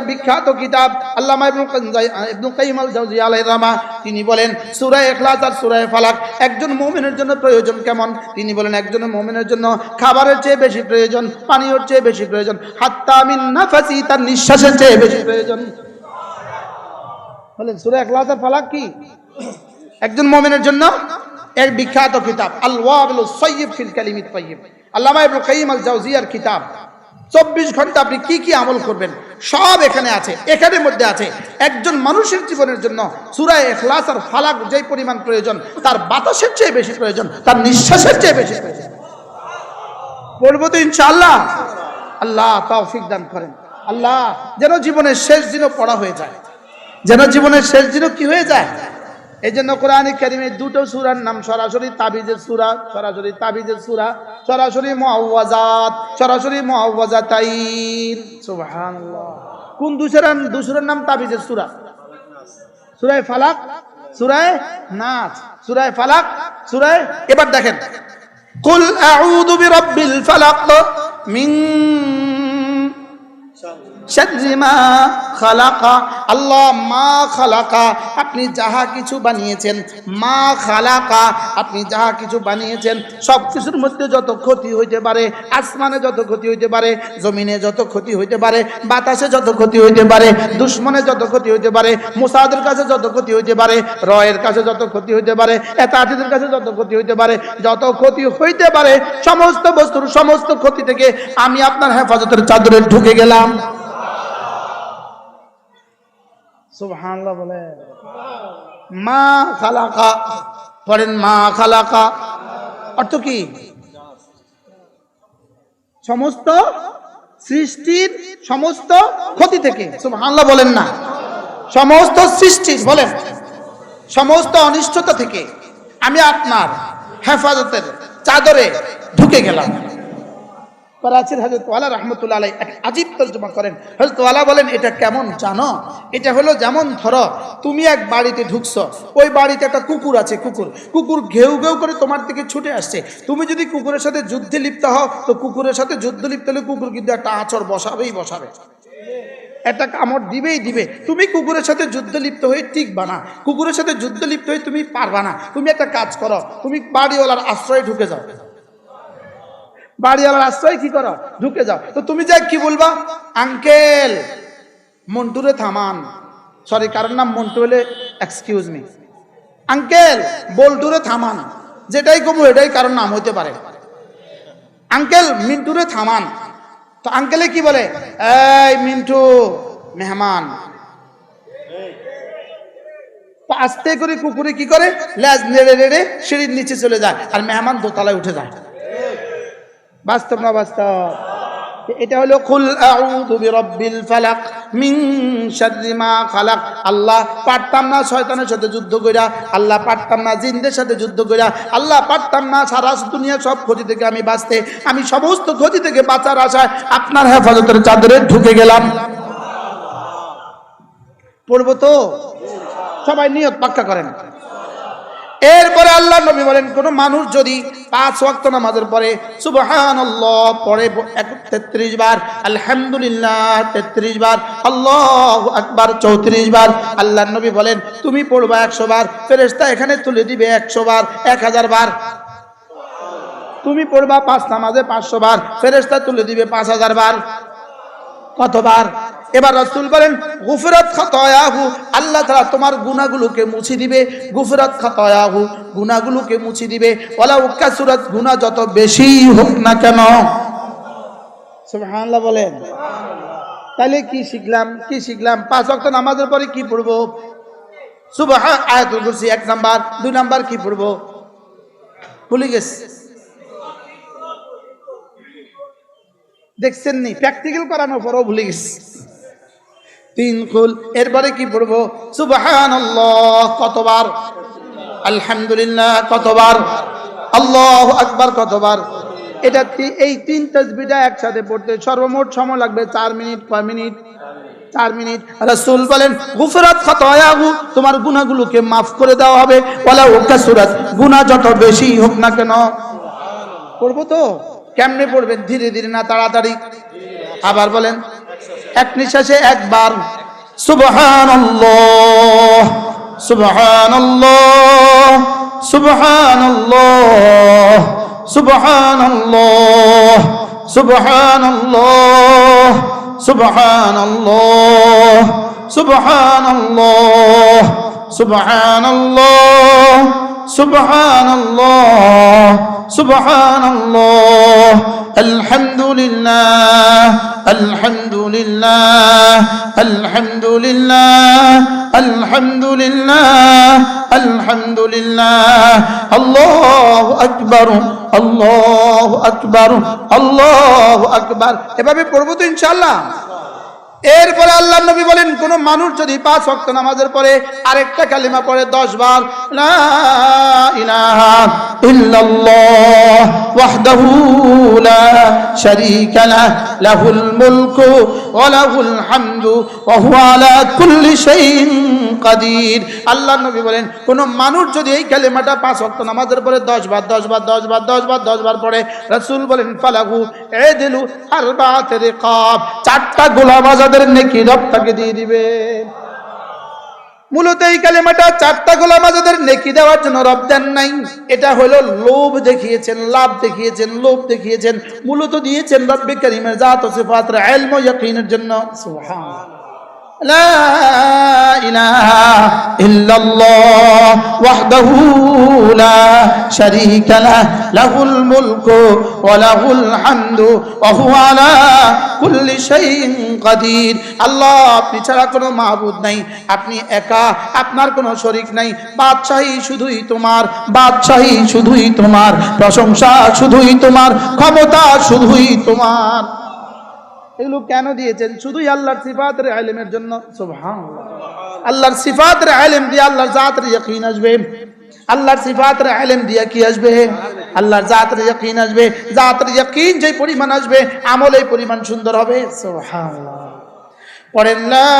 বিখ্যাত তিনি বলেন একজন মুমিনের জন্য প্রয়োজন কেমন? তিনি বলেন, একজন জন্য খাবারের চেয়ে বেশি প্রয়োজন চেয়ে বেশি প্রয়োজন তার নিঃশ্বাসের চেয়ে বেশি প্রয়োজন। বলেন ফালাক কি? একজন মুমিনের জন্য বিখ্যাত কিতাব আল ওয়াবিল সাইয়্যিব কালিমিত তাইয়্যিব কিতাব। চব্বিশ ঘণ্টা আপনি কি কি আমল করবেন? সব এখানে আছে, এখানের মধ্যে আছে। একজন মানুষের জীবনের জন্য সুরায় এখলাস আর ফালাক যেই পরিমাণ প্রয়োজন, তার বাতাসের চেয়ে বেশি প্রয়োজন, তার নিঃশ্বাসের চেয়ে বেশি প্রয়োজন। পড়ব তো ইনশাআল্লাহ। আল্লাহ তৌফিক দান করেন। আল্লাহ, যেন জীবনের শেষ দিনও পড়া হয়ে যায়। যেন জীবনের শেষ দিনও কি হয়ে যায়? এই জন্য কোরআনে কারিমের দুটো সুরার নাম সরাসরি তাবিজের সুরা, সরাসরি তাবিজের সুরা, সরাসরি মুআওয়াজাত, সরাসরি মুআওয়াজাতাইন। সুবহানাল্লাহ। কোন দুসরার দুসরার নাম তাবিজের সুরা? সুরায় ফালাক, সুরায় নাচ, সুরায় ফালাক, সুরায়, এবার দেখেন। কুল আউযু বিরাব্বিল ফালাক, মিন শাররি মা খালাকা, আল্লাহ মা খালাকা, আপনি যাহা কিছু বানিয়েছেন, মা খালাকা, আপনি যাহা কিছু বানিয়েছেন, সব কিছুর মধ্যে যত ক্ষতি হইতে পারে, আসমানে যত ক্ষতি হইতে পারে, জমিনে যত ক্ষতি হইতে পারে, বাতাসে যত ক্ষতি হইতে পারে, দুশ্মনে যত ক্ষতি হইতে পারে, মুসাদের কাছে যত ক্ষতি হইতে পারে, রয়ের কাছে যত ক্ষতি হইতে পারে, এতাতিদের কাছে যত ক্ষতি হইতে পারে, যত ক্ষতি হইতে পারে, সমস্ত বস্তুর সমস্ত ক্ষতি থেকে আমি আপনার হেফাজতের চাদরে ঢুকে গেলাম। সুবহানাল্লাহ বলে। মা খালাকা, পড়েন মা খালাকা। অর্থ কি? সমস্ত সৃষ্টির সমস্ত ক্ষতি থেকে, সুবহানাল্লাহ বলেন না। সমস্ত সৃষ্টি বলেন। সমস্ত অনিষ্টতা থেকে আমি আপনার হেফাজতের চাদরে ঢুকে গেলাম। করাচির হজরত ওয়ালা রহমতুল্লাহ আলাই এক আজীব তর্জমা করেন। হজরত বলেন, এটা কেমন জানো? এটা হলো যেমন ধরো, তুমি এক বাড়িতে ঢুকছো, ওই বাড়িতে একটা কুকুর আছে, কুকুর। কুকুর ঘেউ ঘেউ করে তোমার দিকে ছুটে আসছে। তুমি যদি কুকুরের সাথে যুদ্ধে লিপ্ত হও, তো কুকুরের সাথে যুদ্ধ লিপ্ত হলে কুকুর কিন্তু একটা আচর বসাবেই বসাবে। একটা কামড় দিবেই দিবে। তুমি কুকুরের সাথে যুদ্ধ লিপ্ত হয়ে টিকবা না। কুকুরের সাথে যুদ্ধ লিপ্ত হয়ে তুমি পারবা না। তুমি একটা কাজ করো, তুমি বাড়িওয়ালার আশ্রয়ে ঢুকে যাও। বাড়িওয়ালার আশ্রয় কি করো? ঢুকে যাও। তো তুমি যাই কি বলবা? আঙ্কেল, মন্টুরে থামান। সরি কারোর নাম মন্টু হলে এক্সকিউজ মি আঙ্কেল, বল্টুরে থামান। যেটাই কমু, এটাই কারোর নাম হইতে পারে। আঙ্কেল, মিন্টুরে থামান। তো আঙ্কেলে কি বলে? এই, মিন্টু, মেহমান। আস্তে করে কুকুরে কি করে? ল্যাজ নেড়ে নেড়ে সিঁড়ির নিচে চলে যায় আর মেহমান দোতলায় উঠে যায়। বাস্তব না বাস্তব? এটা হলো, কুল আউযু বিরাব্বিল ফালাক মিন শাররি মা খালাক। আল্লাহ, পারতাম না শয়তানের সাথে যুদ্ধ কইরা, আল্লাহ, পারতাম না জিনদের সাথে যুদ্ধ কইরা, আল্লাহ, পারতাম না সারা দুনিয়া সব ক্ষতি থেকে আমি বাঁচতে, আমি সমস্ত ক্ষতি থেকে বাঁচার আশায় আপনার হেফাজতের চাদরে ঢুকে গেলাম। পড়ব তো? সবাই নিয়ত পাক্কা করেন। এরপরে আল্লাহ নবী বলেন, কোন মানুষ যদি পাঁচ ওয়াক্ত নামাজের পরে সুবহানাল্লাহ পরে তেত্রিশ বার, আলহামদুলিল্লাহ তেত্রিশ বার, আল্লাহ আকবার চৌত্রিশ বার, আল্লাহ নবী বলেন, তুমি পড়বা একশো বার ফেরেস্তা এখানে তুলে দিবে একশো বার, এক হাজার বার। তুমি পড়বা পাঁচ নামাজে পাঁচশো বার ফেরেস্তা তুলে দিবে পাঁচ হাজার বার। কতবার? এবার রসুল বলেন, গুফরাত খাতায়াহু, আল্লাহ তাআলা তোমার গুনাহগুলোকে মুছে দিবে। গুফরাত খাতায়াহু, গুনাহগুলোকে মুছে দিবে। ওয়ালা উকাসুরাত গুনাহ যত বেশি হোক না কেন। সুবহানাল্লাহ বলেন। তাহলে কি শিখলাম? কি শিখলাম? পাঁচ ওয়াক্ত নামাজের পরে কি পড়ব? সুবহান আয়াতুল কুরসি, এক নাম্বার। দুই নাম্বার কি পড়ব? ভুলে গেছি। দেখছেন নি প্র্যাকটিক্যাল করানোর পরও ভুলে গেছি। তিন কুল এরপরে কি পড়ব? সুবাহান কতবার? আলহামদুলিল্লাহ, কতবার? আল্লাহ আকবার, কতবার? এটা এই তিন তসবিটা একসাথে পড়তে সর্বমোট সময় লাগবে চার মিনিট, কয় মিনিট? চার মিনিট। রাসূল বলেন, গুফরাত খাতায়াহু, তোমার গুনাহগুলোকে মাফ করে দেওয়া হবে। ওয়ালা উকাসুরাত গুনাহ যত বেশি হোক না কেন। পড়ব তো? কেমনে পড়বেন? ধীরে ধীরে না তাড়াতাড়ি? আবার বলেন এক নিঃশ্বাসে একবার। সুবহানাল্লাহ সুবহানাল্লাহ সুবহানাল্লাহ সুবহানাল্লাহ সুবহানাল্লাহ সুবহানাল্লাহ সুবহানাল্লাহ সুবহানাল্লাহ। سبحان الله سبحان الله الحمد لله الحمد لله الحمد لله الحمد لله الحمد لله الله أكبر الله أكبر الله أكبر এভাবে পড়ব তো ইনশাআল্লাহ এরপরে আল্লাহ নবী বলেন, কোন মানুষ যদি পাঁচ ওয়াক্ত নামাজের পরে আরেকটা কালিমা পড়ে দশ বার লাহুল মুলকু লাহুল হামদু আলা কুল্লি শাইইন কাদির। আল্লাহ নবী বলেন, কোন মানুষ যদি এই কালিমাটা পাঁচ ওয়াক্ত নামাজের পরে দশ বার দশ বার দশ বার দশ বার দশ বার পড়ে, রাসূল বলেন, ফালাহু এদিলু আরবাত রিকাব। চারটা গোলাম আজাদের নেকি রব তাকে দিয়ে দিবে। মূলত এই কালেমাটা চারটা গোলাম আজাদের নেকি দেওয়ার জন্য রব দেন নাই। এটা হলো লোভ দেখিয়েছেন, লাভ দেখিয়েছেন, লোভ দেখিয়েছেন। মূলত দিয়েছেন রব্বে করিমের জাত সিফাত এলম ইয়াকিনের জন্য। লা ইলাহা ইল্লাল্লাহ ওয়াহদাহু লা শারীকা লাহ লাহুল মুলকু ওয়া লাহুল হামদু ওয়া হুয়া আলা কুল্লি শাইইন আল্লাহ, আপনি ছাড়া কোনো মাহবুদ নাই। আপনি একা, আপনার কোনো শরিক নাই। বাদশাহী শুধুই তোমার, বাদশাহী শুধুই তোমার, প্রশংসা শুধুই তোমার, ক্ষমতা শুধুই তোমার। এগুলো কেন দিয়েছেন? শুধুই আল্লাহর সিফাতের আইলেমের জন্য? সুবহানাল্লাহ। আল্লাহর সিফাতের আলেম দিয়ে আল্লাহর জাতের ইয়াকিন আসবে। আল্লাহর সিফাতের আলেম দিয়ে কি আসবে আল্লাহর জাতের ইয়াকিন আসবে। জাতের ইয়াকিন যে পরিমাণ আসবে, আমল এই পরিমাণ সুন্দর হবে। সুবহানাল্লাহ। পড়েন, লা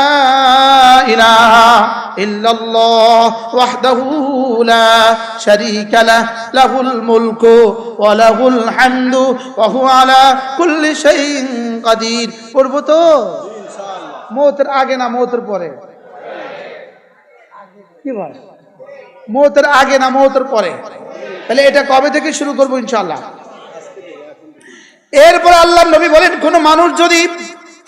ইলাহা ইল্লাল্লাহ ওয়াহদাহু লা শারীকা লাহ লাহুল মুলকু ওয়া লাহুল হামদু ওয়া হুয়া আলা কুল্লি শাইইন কাদির। পড়ব তো? মৌতের আগে না মৌতের পরে? কি বল? মৌতের আগে না মৌতের পরে? তাহলে এটা কবে থেকে শুরু করব ইনশাআল্লাহ? এরপর আল্লাহ নবী বলেন, কোন মানুষ যদি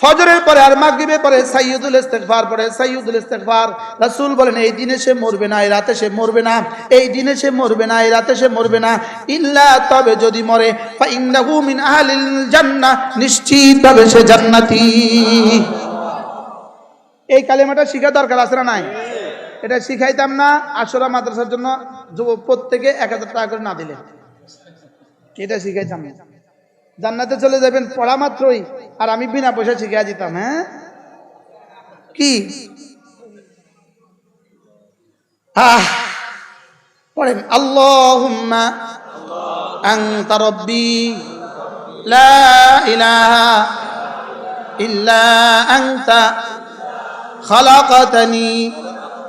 ফজরের পরে আর মাগরিবের পরে সাইয়্যিদুল ইস্তেগফার পরে সাইয়্যিদুল ইস্তেগফার, রাসূল বলেন, এই দিনে সে মরবে না, এই রাতে সে মরবে না, এই দিনে সে মরবে না, এই রাতে সে মরবে না, ইল্লা তবে যদি মরে ফা ইন্নাহু মিন আহলিল জান্নাহ, নিশ্চিতভাবে সে জান্নাতি। এই কালেমাটা শিখা দরকার আছে না নাই? এটা শিখাইতাম না আসরা মাদ্রাসার জন্য যুবক প্রত্যেকে এক হাজার টাকা করে না দিলে। এটা শিখাইতাম জান্নাতে চলে যাবেন, পড়া মাত্রই, আর আমি বিনা পয়সা শিখিয়ে দিতাম হ্যাঁ? কি? পড়েন আল্লাহ রব্বি লা ইল্লা খালাকাতানি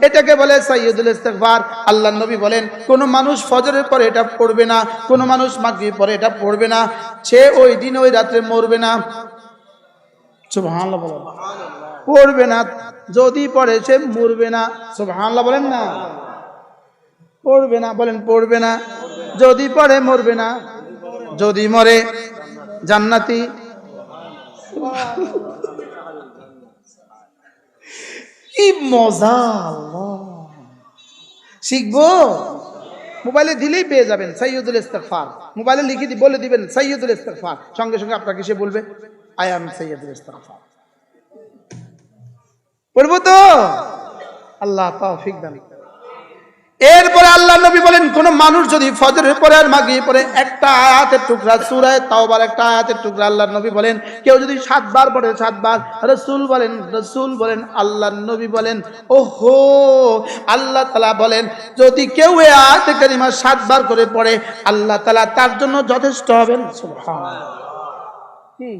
এটাকে বলে সাইয়দুল ইস্তেগফার। আল্লাহ নবী বলেন, কোন মানুষ ফজরের পরে এটা পড়বে না, কোন মানুষ মাগরিব পরে এটা পড়বে না, সে ওই দিন ওই রাত্রে মরবে না। পড়বে না, যদি পড়ে সে মরবে না। সুবহানাল্লাহ বলেন না। পড়বে না, বলেন পড়বে না। যদি পড়ে, মরবে না। যদি মরে, জান্নাতি। কি মজা। শিখব? মোবাইলে দিলেই পেয়ে যাবেন সৈয়দুল ইস্তফার মোবাইলে লিখে দি বলে দিবেন সৈয়দুল ইস্তফার সঙ্গে সঙ্গে আপনাকে সে বলবে, আই এম সৈয়দুল ইস্তফার পড়ব তো? আল্লাহ তৌফিক দান। এরপরে আল্লাহ নবী বলেন, কোন মানুষ যদি ফজরের পরে আর মাগিয়ে পরে একটা আয়াতের টুকরা, সুরায় তাওবার একটা আয়াতের টুকরা আল্লাহ নবী বলেন, কেউ যদি সাতবার পড়ে, সাতবার রসুল বলেন রসুল বলেন আল্লাহ নবী বলেন, ওহো, আল্লাহ তালা বলেন, যদি কেউ এ আয়াতে কারিমা সাতবার করে পড়ে, আল্লাহ তালা তার জন্য যথেষ্ট হবেন। কি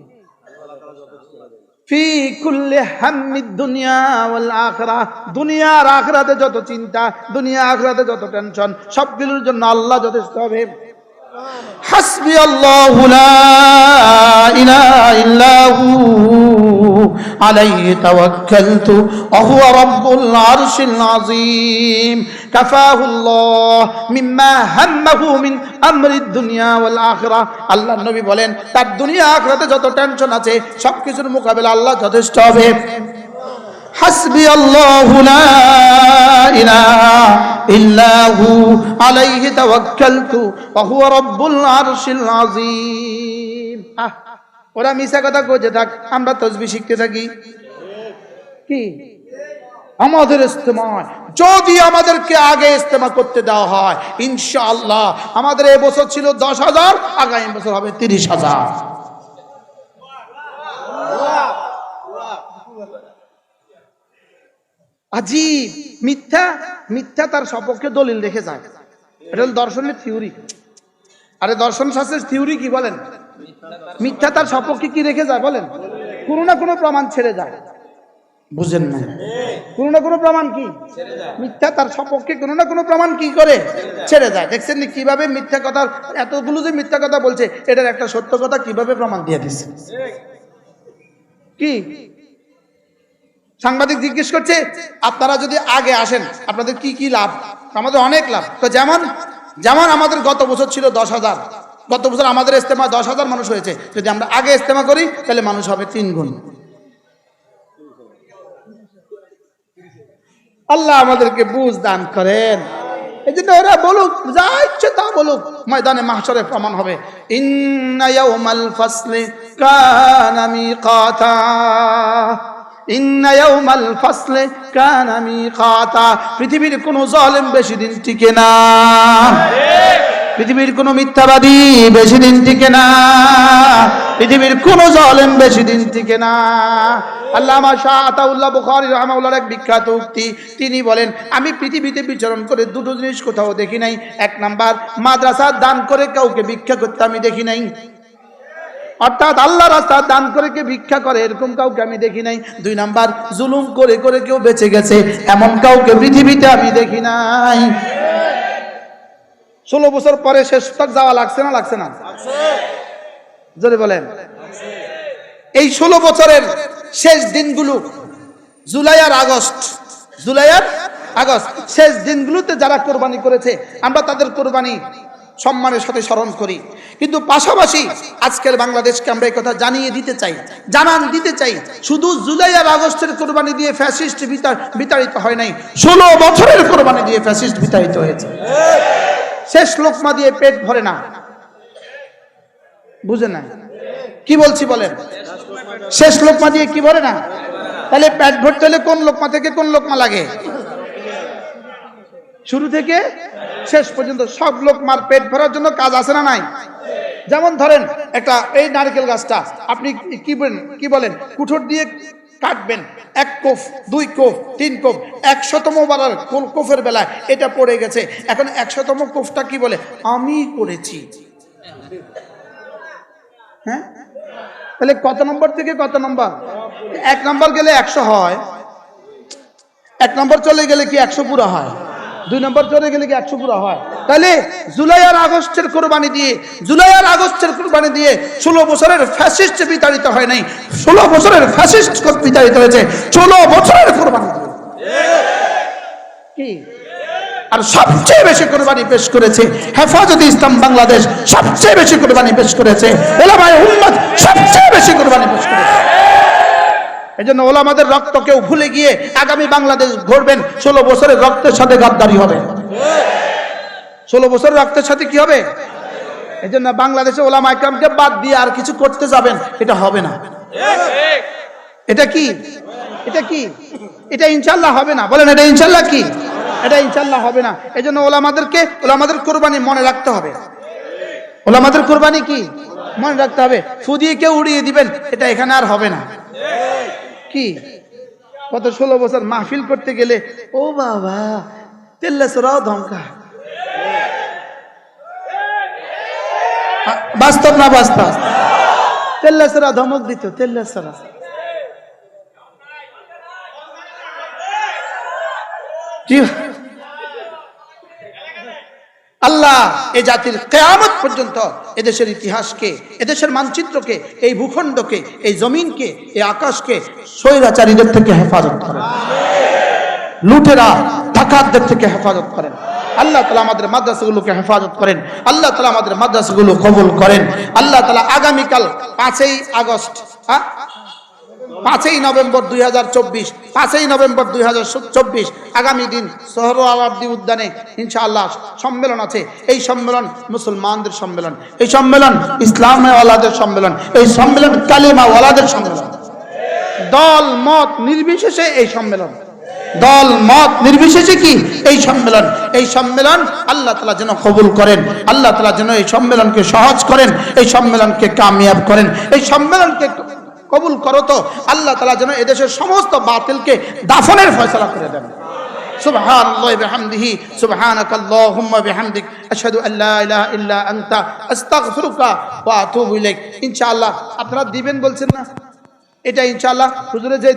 ফি কুল্লি হাম্মিদ দুনিয়া ওয়াল আখিরা দুনিয়া আর আখিরাতে যত চিন্তা দুনিয়া আখরাতে যত টেনশন, সবগুলোর জন্য আল্লাহ যথেষ্ট হবে। হাসবি আল্লাহু লা ইলাহা ইল্লা হু আলাইহি তাওয়াক্কালতু ওয়া হুয়া রাব্বুল আরশিল আযীম কাফাহু আল্লাহ মিম্মা হাম্মাহু মিন আমরিদ দুনিয়া ওয়াল আখিরা আল্লাহ নবী বলেন তার দুনিয়া আখিরাতে যত টেনশন আছে সবকিছুর মোকাবেলা আল্লাহ যথেষ্ট হবে حسبي الله لا إله إلا هو عليه توكلت وهو رب العرش العظيم আহ, ওরা মিশা কথা কইতে থাক, আমরা তসবি শিখতে থাকি। কি? আমাদের ইস্তেমা যদি আমাদেরকে আগে ইস্তেমা করতে দেওয়া হয়, ইনশাআল্লাহ আমাদের এবছর ছিল দশ হাজার, আগামী বছর হবে তিরিশ হাজার। আজীব, মিথ্যা মিথ্যা তার সপক্ষে দলিল রেখে যায়। এটা দর্শনের থিওরি। আরে দর্শন শাস্ত্রের থিওরি কি বলেন? মিথ্যা তার সপক্ষে কি রেখে যায় বলেন? কোনো না কোনো প্রমাণ ছেড়ে যায়। বুঝেন না কোনো না কোনো প্রমাণ কি? মিথ্যা তার সপক্ষে কোনো না কোনো প্রমাণ কি করে? ছেড়ে যায়। দেখছেন নি কীভাবে মিথ্যা কথা এতগুলো যে মিথ্যা কথা বলছে এটার একটা সত্য কথা কীভাবে প্রমাণ দিয়ে দিচ্ছে? কি? সাংবাদিক জিজ্ঞেস করছে আপনারা যদি আগে আসেন আপনাদের কি কি লাভ? আমাদের অনেক লাভ। তো যেমন যেমন আমাদের গত বছর ছিল দশ হাজার গত বছর আমাদের ইস্তেমা দশ হাজার মানুষ হয়েছে। যদি আমরা আগে ইস্তেমা করি, তাহলে মানুষ হবে তিন গুণ। আল্লাহ আমাদেরকে বুঝ দান করেন। এই জন্য ওরা বলুক, যা ইচ্ছে তা বলুক। ময়দানে মাহসরে প্রমাণ হবে। ইন্না ইয়াউমাল ফাসলি কানা মিকাতা। ইন্না ইয়াউমাল ফাসলি কানা মিকাতা। পৃথিবীর কোনো জালেম বেশি দিন টিকে না। পৃথিবীর কোনো মিথ্যাবাদী বেশি দিন টিকে না। পৃথিবীর কোনো জলেম বেশি দিন টিকে না। আল্লামা শাহ আতাউল্লাহ বুখারী রাহমাহুল্লাহর এক বিখ্যাত উক্তি। তিনি বলেন, আমি পৃথিবীতে বিচরণ করে দুটো জিনিস কোথাও দেখি নাই। এক নাম্বার, মাদ্রাসা দান করে কাউকে ভিক্ষা করতে আমি দেখি নাই। অর্থাৎ আল্লাহ রাস্তা দান করে কেউ ভিক্ষা করে, এরকম কাউকে আমি দেখি নাই। দুই নাম্বার, জুলুম করে করে কেউ বেঁচে গেছে, এমন কাউকে পৃথিবীতে আমি দেখি নাই। ষোলো বছর পরে শেষ তক যাওয়া লাগছে না লাগছে না? জোরে বলেন। এই ষোলো বছরের শেষ দিনগুলো জুলাই আর আগস্ট, জুলাই আর আগস্ট, শেষ দিনগুলোতে যারা কোরবানি করেছে, আমরা তাদের কোরবানি সম্মানের সাথে স্মরণ করি। কিন্তু পাশাপাশি আজকের বাংলাদেশকে আমরা এই কথা জানিয়ে দিতে চাই, জানান দিতে চাই, শুধু জুলাই আর আগস্টের কোরবানি দিয়ে ফ্যাসিস্ট বিতাড়িত হয় নাই, ষোলো বছরের কোরবানি দিয়ে ফ্যাসিস্ট বিতাড়িত হয়েছে। শেষ লোকমা দিয়ে পেট ভরে না। বুঝে না? কি বলছি বলেন? শেষ লোকমা দিয়ে কি ভরে না? তাহলে পেট ভরতে হলে কোন লোকমা থেকে কোন লোকমা লাগে? শুরু থেকে শেষ পর্যন্ত সব লোকমার পেট ভরার জন্য কাজ আছে না নাই? যেমন ধরেন একটা এই নারকেল গাছটা, আপনি কি বলেন কি বলেন? কুঠোর দিয়ে কাটবেন। এক কোফ, দুই কোফ, তিন কোফ, একশতম বারার কোল কোফের বেলায় এটা পড়ে গেছে। এখন একশতম কোফটা কি বলে? আমি করেছি হ্যাঁ? তাহলে কত নম্বর থেকে কত নম্বর? এক নম্বর গেলে একশো হয়। এক নম্বর চলে গেলে কি একশো পুরো হয়? দুই নম্বর চলে গেলে কি একশো পুরো হয়? তাহলে জুলাই আর আগস্টের কোরবানি দিয়ে, জুলাই আর আগস্টের কোরবানি দিয়ে ষোলো বছরের ফ্যাসিস্ট বিতাড়িত হয় নাই। ষোলো বছরের ফ্যাসিস্ট বিতাড়িত হয়েছে। ষোলো বছরের কোরবানি কি? আর সবচেয়ে বেশি কোরবানি পেশ করেছে হেফাজত ইসলাম বাংলাদেশ, সবচেয়ে বেশি কোরবানি পেশ করেছে ওলামায়ে উম্মত, সবচেয়ে বেশি কোরবানি পেশ করেছে। এই জন্য ওলামাদের রক্ত কেউ ভুলে গিয়ে আগামী বাংলাদেশ ঘুরবেন, ষোলো বছরের রক্তের সাথে গাদ্দারি হবে। ষোলো বছরের রক্তের সাথে কি হবে? এই জন্য বাংলাদেশে ওলামা ইকরামকে বাদ দিয়ে আর কিছু করতে যাবেন, এটা হবে না। এটা কি? এটা কি? এটা ইনশাল্লাহ হবে না। বলেন, এটা ইনশাল্লাহ কি? এটা ইনশাল্লাহ হবে না। এই জন্য ওলামাদেরকে, ওলামাদের কোরবানি মনে রাখতে হবে। ওলামাদের কোরবানি কি? মনে রাখতে হবে। ফুদিয়ে কেউ উড়িয়ে দিবেন, এটা এখানে আর হবে না। কি? কত ষোলো বছর মাহফিল করতে গেলে, ও বাবা, তেল্লেসরাও ধমকা। বাস্তব না বাস্তব? তেল্লেসরা ধমক দিত তেল্লেসরা আল্লাহ এ জাতির কেয়ামত পর্যন্ত এদেশের ইতিহাসকে, এদেশের মানচিত্রকে, এই ভূখণ্ডকে, এই জমিনকে, এই আকাশকে স্বৈরাচারীদের থেকে হেফাজত করেন। লুটেরা ডাকাতদের থেকে হেফাজত করেন। আল্লাহ তালা আমাদের মাদ্রাসাগুলোকে হেফাজত করেন। আল্লাহ তালা আমাদের মাদ্রাসাগুলো কবুল করেন। আল্লাহ তালা আগামীকাল পাঁচই আগস্ট হ্যাঁ পাঁচই নভেম্বর দুই হাজার চব্বিশ, পাঁচই নভেম্বর দুই হাজার চব্বিশ, আগামী দিন সোহর আলাদ্দি উদ্যানে ইনশাআল্লাহ সম্মেলন আছে। এই সম্মেলন মুসলমানদের সম্মেলন, এই সম্মেলন ইসলামওয়ালাদের সম্মেলন, এই সম্মেলন কালিমাওয়ালাদের সম্মেলন। দল, মত নির্বিশেষে এই সম্মেলন। দল মত নির্বিশেষে কি এই সম্মেলন এই সম্মেলন আল্লাহ তালা যেন কবুল করেন আল্লাহ তালা যেন এই সম্মেলনকে সহজ করেন এই সম্মেলনকে কামিয়াব করেন এই সম্মেলনকে কবুল করো তো আল্লাহ তালা যেন এদেশের সমস্ত বাতিলকে দাফনের ফয়সলা করে দেন سبحان الله بحمده سبحانك اللهم بحمدك أشهد أن لا إله إلا أنت أستغفرك وأتوب إليك إن شاء الله আপনারা দিবেন বলছেন না এটা ইনশাআল্লাহ হুজুরে যে